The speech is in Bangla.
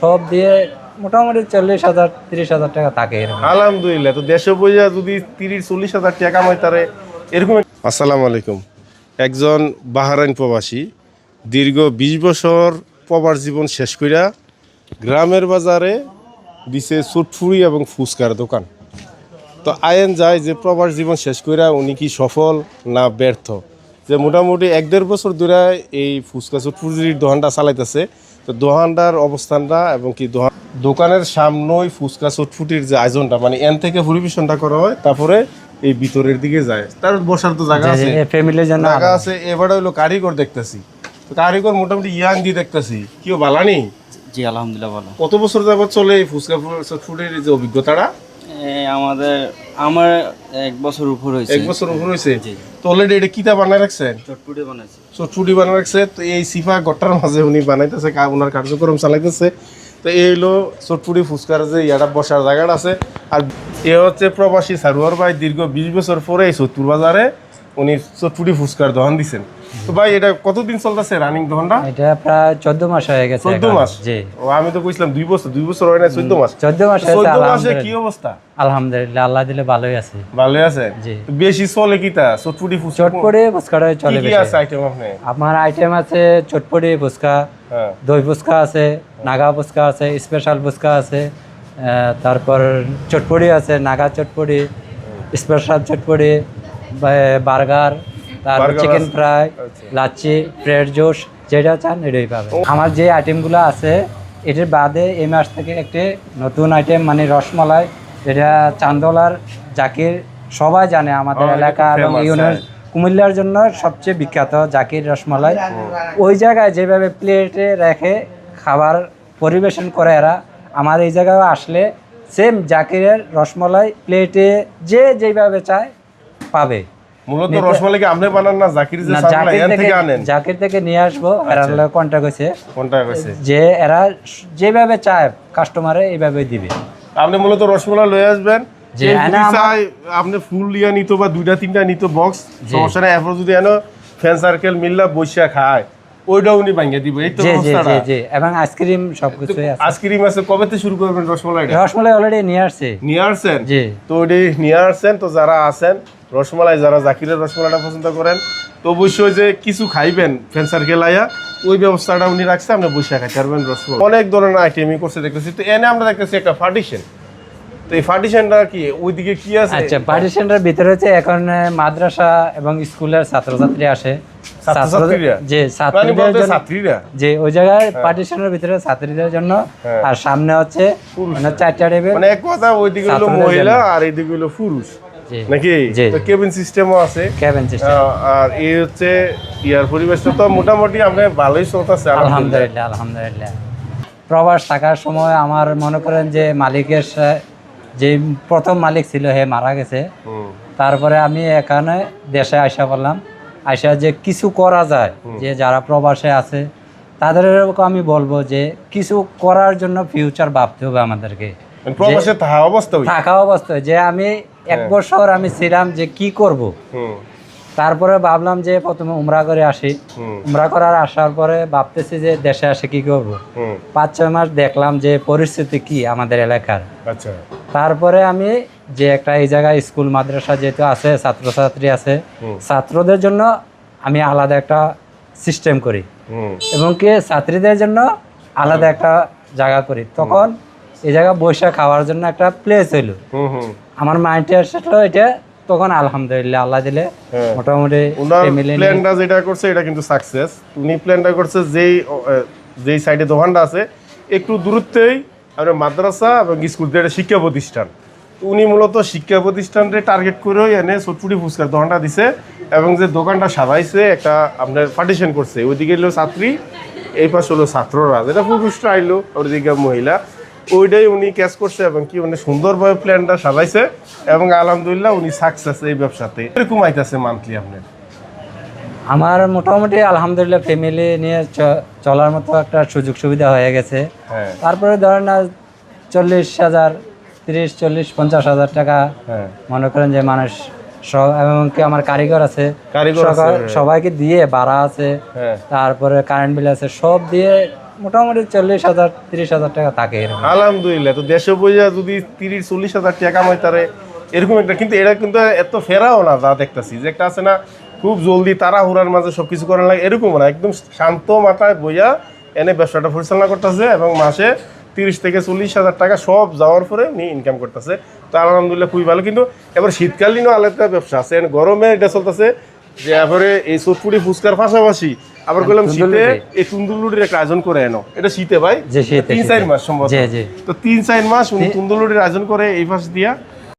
সব দিয়ে মোটামুটি চল্লিশ হাজার তিরিশ হাজার টাকা থাকে আলহামদুলিল্লাহ তো দেশে বইয়া যদি তিরিশ চল্লিশ হাজার টাকা কামাই তারে এরকম আসসালামু আলাইকুম। একজন বাহারাইন প্রবাসী দীর্ঘ বিশ বছর প্রবাস জীবন শেষ কইরা গ্রামের বাজারে দিছে চুটফুরি এবং ফুচকার দোকান। তো আয়েন যায় যে প্রবাস জীবন শেষ কইরা উনি কি সফল না ব্যর্থ? যে মোটামুটি এক দেড় বছর ধরে এই ফুচকা চুটফুরির দোকানটা চালাইতেছে। তো দোকানটার অবস্থানটা এবং কি দোকান দোকানের সামনেই ফুচকা চটফুটির যে আয়োজনটা মানে এন থেকে পরিবেশনটা করা হয় তারপরে এই ভিতরের দিকে যায়। তার বসার তো জায়গা আছে। ফ্যামিলির জন্য জায়গা আছে এবারে হইল কারিগর দেখতেছি। তো কারিগর মোটামুটি ইয়াং দিয়ে দেখতেছি। কেউ বালানি জি আলহামদুলিল্লাহ ভালো। কত বছর যাবত চলে এই ফুচকা চটফুটির যে অভিজ্ঞতাটা? আমাদের আমার এক বছর উপর হয়েছে। এক বছর উপর হয়েছে। তো অলরেডি এটা কিতা বানায় রাখছে চটপুটি বানাইছে। চটপুটি বানায় রাখছে। তো এই সিফা গট্টার মাঝে উনি বানাইতেছে কা- ওনার কার্যক্রম চালাইতেছে। তো এই হলো চটপুটি ফুচকার যে ইয়াটা বসার জায়গাটা আছে। আর এ হচ্ছে প্রবাসী সারুয়ার ভাই দীর্ঘ বিশ বছর পরে এই সত্তর বাজারে উনি চটপুটি ফুচকার দোকান দিছেন। তো ভাই এটা কতদিন চলতেছে রানিং এটা প্রায় চোদ্দ মাস হয়ে গেছে চোদ্দ এখন। মাস? জি। ও আমি তো কইছিলাম দুই বছর দুই বছর হয় না চোদ্দ মাস। চোদ্দ মাস হয়েছে চোদ্দ মাসে কি অবস্থা? আলহামদুলিল্লাহ আল্লাহ দিলে ভালোই আছে। ভালোই আছে? জি। বেশি চলে ফুচকা? চটপটি ফুচকাটা কি চলে কি আছে আইটেম আপনি? আমার আইটেম আছে চটপটি ফুচকা হ্যাঁ। দই ফুচকা আছে নাগা ফুচকা আছে স্পেশাল ফুচকা আছে তারপর চটপটি আছে নাগা চটপটি স্পেশাল চটপটি বার্গার। তারপর চিকেন ফ্রাই আচ্ছা। লাচ্ছি ব্রেড জুস যেটা চান এটাই পাবেন। আমার যে আইটেমগুলো আছে এটার বাদে এই মাস থেকে একটি নতুন আইটেম মানে রসমালাই এটা চান্দোলার জাকির সবাই জানে আমাদের এলাকা এবং ইউনিয়ন হ্যাঁ। কুমিল্লার জন্য সবচেয়ে বিখ্যাত জাকির রসমালাই। ওই জায়গায় যেভাবে প্লেটে রেখে খাবার পরিবেশন করে এরা আমার এই জায়গায় আসলে সেম জাকিরের রসমালাই প্লেটে যে যেভাবে চায় পাবে। মূলত রসমালাই আপনি বানান না জাকির যে সাপ্লাই এন থেকে আনেন। জাকির থেকে নিয়ে আসব এরা কন্ট্যাক্ট হয়েছে কইছে যে এরা যেভাবে চায় কাস্টমারে এইভাবে দিবে। আপনি মূলত রসমালাই লয়ে আসবেন। যে আপনি ফুল লিয়া নিত বা দুইটা তিনটা নিত বক্স সমস্যা নাই। এরপর যদি এনো ফ্যান সার্কেল মিললা খায়। ওইটা উনি ভাঙিয়ে দিব। এই তো অবস্থাটা। জি এবং আইসক্রিম সবকিছুই আছে। আইসক্রিম আছে কবে থেকে শুরু করবেন রসমালাইটা? রসমালাই অলরেডি নিয়ে আসছে। নিয়ে আসছেন? জি। তো নিয়ে আসছেন তো যারা আছেন রসমালাই যারা জাকিরের রসমালাইটা পছন্দ করেন তো অবশ্যই যে কিছু খাইবেন ফ্যান সার্কেল আইয়া ওই ব্যবস্থাটা উনি রাখছে আপনি বসে খাইতে পারবেন রসমালাই। অনেক ধরনের আইটেমই করছে দেখতেছি। তো এনে আমরা দেখতেছি একটা পার্টিশন তো এই পার্টিশনটা কি ওইদিকে কি আছে? আচ্ছা পার্টিশনটার ভিতরে হচ্ছে এখন মাদ্রাসা এবং স্কুলের ছাত্রছাত্রী আসে। যে মানে ছাত্রীরা? যে ওই জায়গায় পার্টিশনের ভিতরে ছাত্রীদের জন্য। হ্যাঁ। আর সামনে হচ্ছে মানে চারটা মানে এক কথা ওইদিকে হলো মহিলা আর এইদিকে হলো পুরুষ। নাকি? কেবিন সিস্টেমও আছে। ক্যাবেন সিস্টেম আর এই হচ্ছে ইয়ার পরিবেশটা তো মোটামুটি আমরা ভালোই চলতেছে আলহামদুলিল্লাহ। আলহামদুলিল্লাহ প্রবাস থাকার সময় আমার মনে করেন যে মালিকের যে প্রথম মালিক ছিল হে মারা গেছে। তারপরে আমি এখানে দেশে আসা বললাম আসা যে কিছু করা যায় যে যারা প্রবাসে আছে তাদেরকে আমি বলব যে কিছু করার জন্য ফিউচার ভাবতে হবে আমাদেরকে। মানে থাকা অবস্থায়। যে আমি এক হ্যাঁ। বছর আমি ছিলাম যে কি করব। তারপরে ভাবলাম যে প্রথমে উমরা করে আসি। উমরা করার আসার পরে ভাবতেছি যে দেশে আসে কি করব। পাঁচ ছয় মাস দেখলাম যে পরিস্থিতি কি আমাদের এলাকার। আচ্ছা। তারপরে আমি যে একটা এই জায়গায় স্কুল মাদ্রাসা যেহেতু আছে ছাত্রছাত্রী আছে ছাত্রদের জন্য আমি আলাদা একটা সিস্টেম করি। এবং কি ছাত্রীদের জন্য আলাদা একটা জায়গা করি। তখন এই জায়গা বসে খাওয়ার জন্য একটা প্লেস হইল। আমার মাইন্ডে আসলো এটা তখন আলহামদুলিল্লাহ আল্লাহ দিলে হ্যাঁ। মোটামুটি প্ল্যানটা যেটা করছে এটা কিন্তু সাকসেস উনি প্ল্যানটা করছে যেই যেই সাইডে দোকানটা আছে একটু দূরত্বেই আপনার মাদ্রাসা এবং স্কুল যেটা শিক্ষা প্রতিষ্ঠান। উনি মূলত শিক্ষা প্রতিষ্ঠানকে টার্গেট করেই এনে চটপুটি ফুচকার দোকানটা দিছে এবং যে দোকানটা সাজাইছে একটা আপনার পার্টিশন করছে। ওইদিকে হলো ছাত্রী এই পাশে হলো ছাত্ররা। যেটা পুরুষরা আইলো ওইদিকে মহিলা। ওইটাই উনি ক্যাচ করছে এবং কি উনি সুন্দরভাবে প্ল্যানটা সাজাইছে এবং আলহামদুলিল্লাহ উনি সাকসেস এই ব্যবসাতে। এরকম আইতাছে মান্থলি আপনার? আমার মোটামুটি আলহামদুলিল্লাহ ফ্যামিলি নিয়ে চলার মতো একটা সুযোগ সুবিধা হয়ে গেছে। হ্যাঁ। তারপরে ধরেন না চল্লিশ হাজার তিরিশ চল্লিশ পঞ্চাশ হাজার টাকা হ্যাঁ। মনে করেন যে মানুষ সব এমনকি আমার কারিগর আছে। হ্যাঁ। সবাইকে দিয়ে ভাড়া আছে। তারপরে কারেন্ট বিল আছে সব দিয়ে মোটামুটি চল্লিশ হাজার, তিরিশ হাজার টাকা থাকে আলহামদুলিল্লাহ, তো দেশে বইয়া যদি তিরিশ, চল্লিশ হাজার টাকা কামাই তারে এরকম একটা, কিন্তু এটা কিন্তু এত ফেরাও না, যা দেখতাছি। যে একটা আছে না, খুব জলদি তাড়াহুড়ার মাঝে সব কিছু করার লাগে, এরকম না, একদম শান্ত মাথায় বইয়া এনে ব্যবসাটা পরিচালনা করতেছে এবং মাসে তিরিশ থেকে চল্লিশ হাজার টাকা সব যাওয়ার পরে উনি ইনকাম করতেছে। তো আলহামদুলিল্লাহ খুবই ভালো, কিন্তু এবার শীতকালীনও আলাদা ব্যবসা আছে গরমে এটা চলতেছে যে এবারে এই চটপুরি ফুচকার পাশাপাশি আবার বললাম শীতে তুন্দুলুটি। এই তুন্দুলুটির একটা আয়োজন করে এনো এটা শীতে ভাই? তিন চার মাস সম্ভবত। তো তিন চার মাস উনি তুন্দুলুটির আয়োজন করে এই পাশ দিয়া।